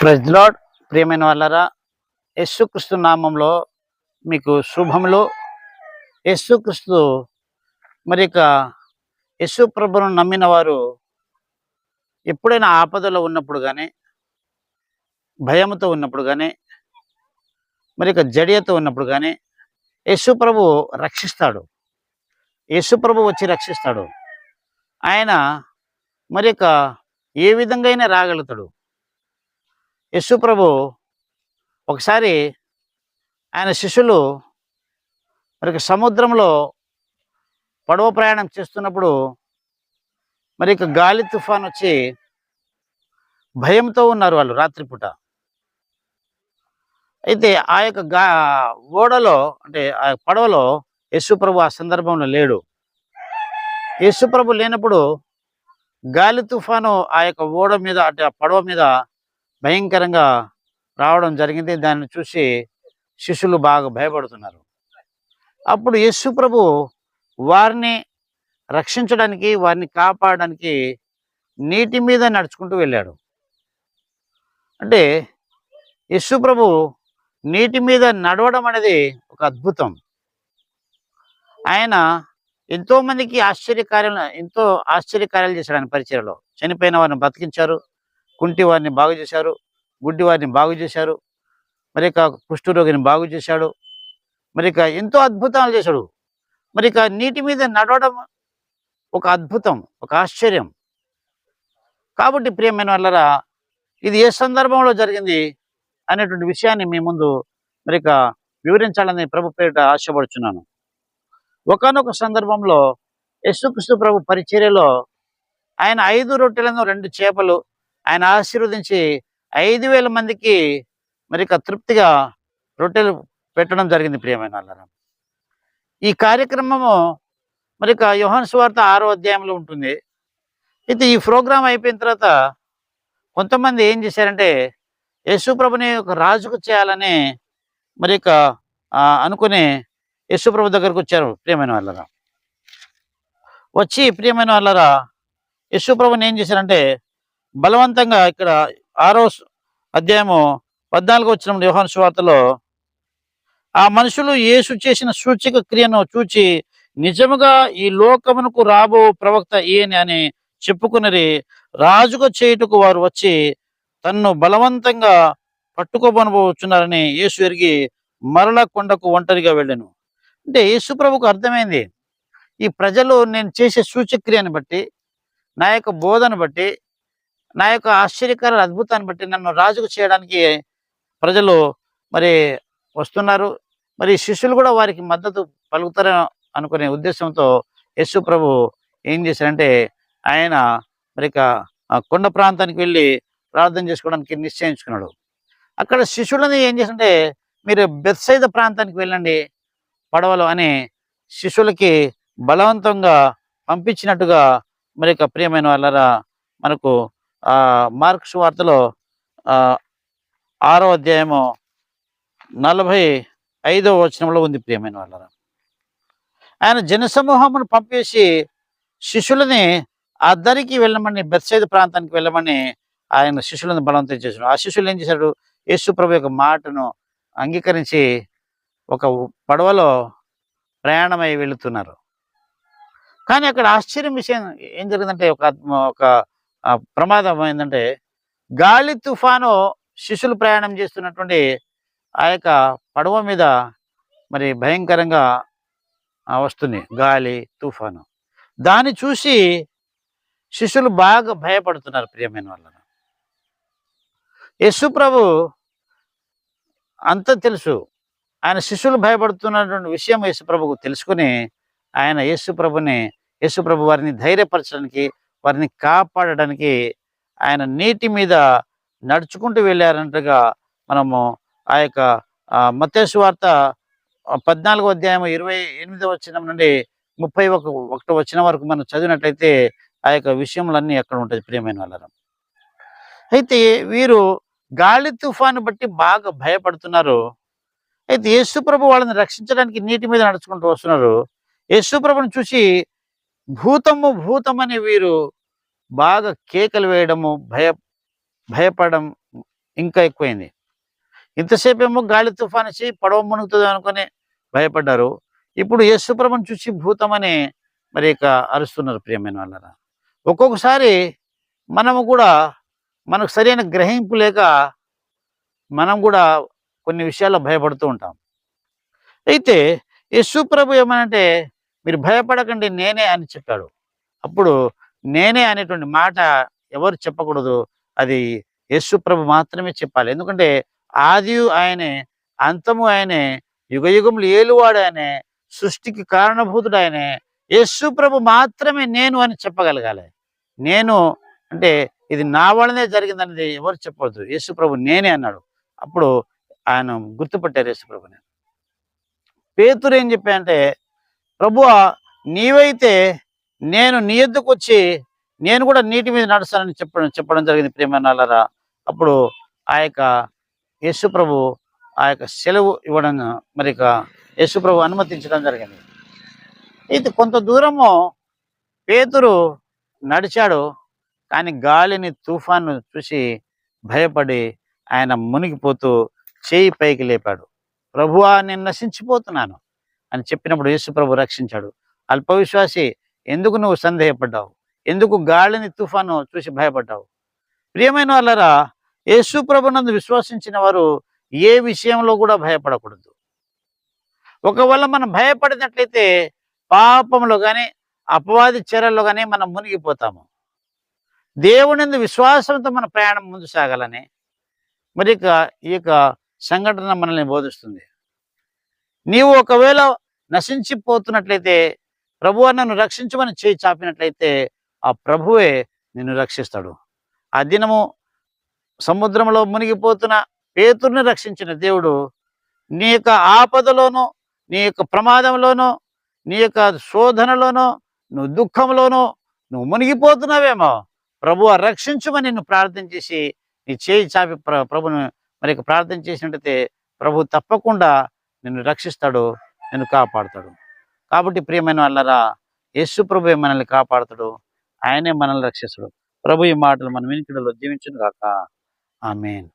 ప్రజ్లాడ్ ప్రియమైన వాళ్ళరా యేసుక్రీస్తు నామంలో మీకు శుభములు. యేసుక్రీస్తు మరి ఇక యశు ప్రభును నమ్మిన వారు ఎప్పుడైనా ఆపదలో ఉన్నప్పుడు కానీ భయంతో ఉన్నప్పుడు కానీ మరి ఇక జడియతో ఉన్నప్పుడు కానీ యేసు ప్రభు రక్షిస్తాడు. యేసు ప్రభు వచ్చి రక్షిస్తాడు. ఆయన మరి ఇక ఏ విధంగా అయినా రాగలుగుతాడు. యేసు ప్రభు ఒకసారి ఆయన శిష్యులు మరి సముద్రంలో పడవ ప్రయాణం చేస్తున్నప్పుడు మరి గాలి తుఫాన్ వచ్చి భయంతో ఉన్నారు వాళ్ళు రాత్రిపూట అయితే ఆ యొక్క గా ఓడలో అంటే ఆ పడవలో యేసుప్రభు ఆ సందర్భంలో లేడు. యేసుప్రభు లేనప్పుడు గాలి తుఫాను ఆ యొక్క ఓడ మీద అంటే ఆ పడవ మీద భయంకరంగా రావడం జరిగింది. దాన్ని చూసి శిష్యులు బాగా భయపడుతున్నారు. అప్పుడు యేసు ప్రభు వారిని రక్షించడానికి వారిని కాపాడడానికి నీటి మీద నడుచుకుంటూ వెళ్ళాడు. అంటే యేసు ప్రభు నీటి మీద నడవడం అనేది ఒక అద్భుతం. ఆయన ఎంతోమందికి ఆశ్చర్యకార్యాలు ఎంతో ఆశ్చర్యకార్యాలు చేశాడు ఆయన పరిచయలో. చనిపోయిన వారిని బతికించారు. కుంటి వారిని బాగు చేశారు గుడ్డి వారిని బాగు చేశారు మరి ఇక కుష్ఠరోగిని బాగు చేశాడు మరి ఇక ఎంతో అద్భుతాలు చేశాడు. మరి ఇక నీటి మీద నడవడం ఒక అద్భుతం ఒక ఆశ్చర్యం. కాబట్టి ప్రియమైన వాళ్ళరా ఇది ఏ సందర్భంలో జరిగింది అనేటువంటి విషయాన్ని మీ ముందు మరి ఇక వివరించాలని ప్రభు పేరిట ఆశపడుచున్నాను. ఒకనొక సందర్భంలో యశుక్రిస్తు ప్రభు పరిచర్యలో ఆయన ఐదు రొట్టెలను రెండు చేపలు ఆయన ఆశీర్వదించి ఐదు వేల మందికి మరి తృప్తిగా రొట్టెలు పెట్టడం జరిగింది ప్రియమైన అల్లరం. ఈ కార్యక్రమము మరి ఇక యోహాను సువార్త ఆరో అధ్యాయంలో ఉంటుంది. అయితే ఈ ప్రోగ్రాం అయిపోయిన తర్వాత కొంతమంది ఏం చేశారంటే యేసుప్రభుని ఒక రాజుకు చేయాలని మరి ఇక అనుకుని యేసుప్రభు దగ్గరకు వచ్చారు ప్రియమైన వాళ్ళరా వచ్చి ప్రియమైన వాళ్ళరా యేసుప్రభుని ఏం చేశారంటే బలవంతంగా ఇక్కడ ఆరో అధ్యాయము పద్నాలుగు వచ్చిన యోహాను సువార్తలో ఆ మనుషులు యేసు చేసిన సూచక క్రియను చూచి నిజముగా ఈ లోకమునకు రాబో ప్రవక్త ఈయన అని చెప్పుకున్నది రాజుగా చేయుటకు వారు వచ్చి తన్ను బలవంతంగా పట్టుకోబోనబోచున్నారని యేసు ఎరిగి మరల కొండకు ఒంటరిగా వెళ్ళాను. అంటే యేసు ప్రభుకు అర్థమైంది ఈ ప్రజలు నేను చేసే సూచక్రియను బట్టి నా యొక్క బోధను బట్టి నా యొక్క ఆశ్చర్యకర అద్భుతాన్ని బట్టి నన్ను రాజుకు చేయడానికి ప్రజలు మరి వస్తున్నారు. మరి శిష్యులు కూడా వారికి మద్దతు పలుకుతారని అనుకునే ఉద్దేశంతో యేసు ప్రభు ఏం చేశారంటే ఆయన మరి కొండ ప్రాంతానికి వెళ్ళి ప్రార్థన చేసుకోవడానికి నిశ్చయించుకున్నాడు. అక్కడ శిష్యులని ఏం చేస్తుంటే మీరు బెత్సైద ప్రాంతానికి వెళ్ళండి పడవలు అని శిష్యులకి బలవంతంగా పంపించినట్టుగా మరి ప్రియమైన వాళ్ళరా మనకు మార్క్స్ వార్తలో ఆ ఆరో అధ్యాయము నలభై ఐదో వచనంలో ఉంది ప్రియమైన వాళ్ళ ఆయన జనసమూహమును పంపేసి శిష్యులని అద్దరికి వెళ్ళమని బెత్సైద ప్రాంతానికి వెళ్ళమని ఆయన శిష్యులను బలవంతం చేశాడు. ఆ శిష్యులు ఏం చేశాడు యేసు ప్రభు యొక్క మాటను అంగీకరించి ఒక పడవలో ప్రయాణమై వెళుతున్నారు. కానీ అక్కడ ఆశ్చర్యం విషయం ఏం జరిగిందంటే ఒక ఒక ప్రమాదం ఏంటంటే గాలి తుఫాను శిష్యులు ప్రయాణం చేస్తున్నటువంటి ఆ యొక్క పడవ మీద మరి భయంకరంగా వస్తుంది గాలి తుఫాను. దాన్ని చూసి శిష్యులు బాగా భయపడుతున్నారు ప్రియమైన వాళ్ళను. యశు ప్రభు అంత తెలుసు. ఆయన శిష్యులు భయపడుతున్నటువంటి విషయం యేసు ప్రభుకు తెలుసుకుని ఆయన యేసు ప్రభుని యేసు ప్రభు వారిని ధైర్యపరచడానికి వారిని కాపాడడానికి ఆయన నీటి మీద నడుచుకుంటూ వెళ్ళారంటగా మనము ఆ యొక్క మత్స్సు వార్త పద్నాలుగో అధ్యాయం ఇరవై ఎనిమిదో వచ్చిన నుండి ముప్పై ఒక ఒకటి వచ్చిన వరకు మనం చదివినట్లయితే ఆ యొక్క విషయములన్నీ అక్కడ ఉంటుంది ప్రియమైన వాళ్ళ అయితే వీరు గాలి తుఫాను బట్టి బాగా భయపడుతున్నారు. అయితే యేసుప్రభు వాళ్ళని రక్షించడానికి నీటి మీద నడుచుకుంటూ వస్తున్నారు. యేసుప్రభుని చూసి భూతము భూతమని వీరు బాగా కేకలు వేయడము భయ భయపడడం ఇంకా ఎక్కువైంది. ఇంతసేపు ఏమో గాలి తుఫాన్ వచ్చి పడవ మునుగుతుంది అనుకుని భయపడ్డారు. ఇప్పుడు యేసుప్రభుని చూసి భూతమని మరి ఇక అరుస్తున్నారు ప్రియమైన వాళ్ళరా. ఒక్కొక్కసారి మనము కూడా మనకు సరైన గ్రహింపు లేక మనం కూడా కొన్ని విషయాల్లో భయపడుతూ ఉంటాం. అయితే యేసు ఏమనంటే మీరు భయపడకండి నేనే అని చెప్పాడు. అప్పుడు నేనే అనేటువంటి మాట ఎవరు చెప్పకూడదు అది యేసు ప్రభు మాత్రమే చెప్పాలి. ఎందుకంటే ఆది ఆయనే అంతము ఆయనే యుగ యుగములు ఏలువాడు ఆయనే సృష్టికి కారణభూతుడు ఆయనే యేసు ప్రభు మాత్రమే నేను అని చెప్పగలగాలి. నేను అంటే ఇది నా వల్లనే జరిగిందనేది ఎవరు చెప్పవద్దు యేసు ప్రభు నేనే అన్నాడు. అప్పుడు ఆయన గుర్తుపట్టారు యేసు ప్రభుని. పేతురు ఏం చెప్పాయంటే ప్రభు నీవైతే నేను నీ ఎద్దుకు వచ్చి నేను కూడా నీటి మీద నడుస్తానని చెప్పడం చెప్పడం జరిగింది ప్రేమనాలరా అప్పుడు ఆ యొక్క యేసు ప్రభు ఆ యొక్క సెలవు ఇవ్వడం మరి ఇక యేసు ప్రభు అనుమతించడం జరిగింది. ఇది కొంత దూరము పేతురు నడిచాడు కానీ గాలిని తుఫాను చూసి భయపడి ఆయన మునిగిపోతూ చేయి పైకి లేపాడు. ప్రభువా నేను నశించిపోతున్నాను. అని చెప్పినప్పుడు యేసుప్రభు రక్షించాడు. అల్పవిశ్వాసి ఎందుకు నువ్వు సందేహపడ్డావు? ఎందుకు గాలిని తుఫాను చూసి భయపడ్డావు? ప్రియమైన వాళ్ళరా యేసుప్రభునందు విశ్వసించిన వారు ఏ విషయంలో కూడా భయపడకూడదు. ఒకవేళ మనం భయపడినట్లయితే పాపంలో కానీ అపవాది చర్యల్లో కానీ మనం మునిగిపోతాము. దేవుని విశ్వాసంతో మన ప్రయాణం ముందు సాగాలని మరి ఇక ఈ యొక్క సంఘటన మనల్ని బోధిస్తుంది. నీవు ఒకవేళ నశించిపోతున్నట్లయితే ప్రభు నన్ను రక్షించమని చేయి చాపినట్లయితే ఆ ప్రభువే నిన్ను రక్షిస్తాడు. ఆ దినము సముద్రంలో మునిగిపోతున్న పేతుర్ని రక్షించిన దేవుడు నీ యొక్క ఆపదలోనూ నీ యొక్క ప్రమాదంలోనూ నీ యొక్క శోధనలోనూ నువ్వు దుఃఖంలోనూ నువ్వు మునిగిపోతున్నావేమో ప్రభు రక్షించమని నిన్ను ప్రార్థన చేసి నీ చేయి చాపి ప్ర ప్రభును మరి ప్రార్థన చేసినట్టయితే ప్రభు తప్పకుండా నిన్ను రక్షిస్తాడు నిన్ను కాపాడుతాడు. కాబట్టి ప్రియమైన వాళ్ళరా యేసు ప్రభు మనల్ని కాపాడుతాడు? ఆయనే మనల్ని రక్షిస్తాడు. ప్రభు ఈ మాటలు మన వినికిడలో దీవించును కాక ఆమెన్.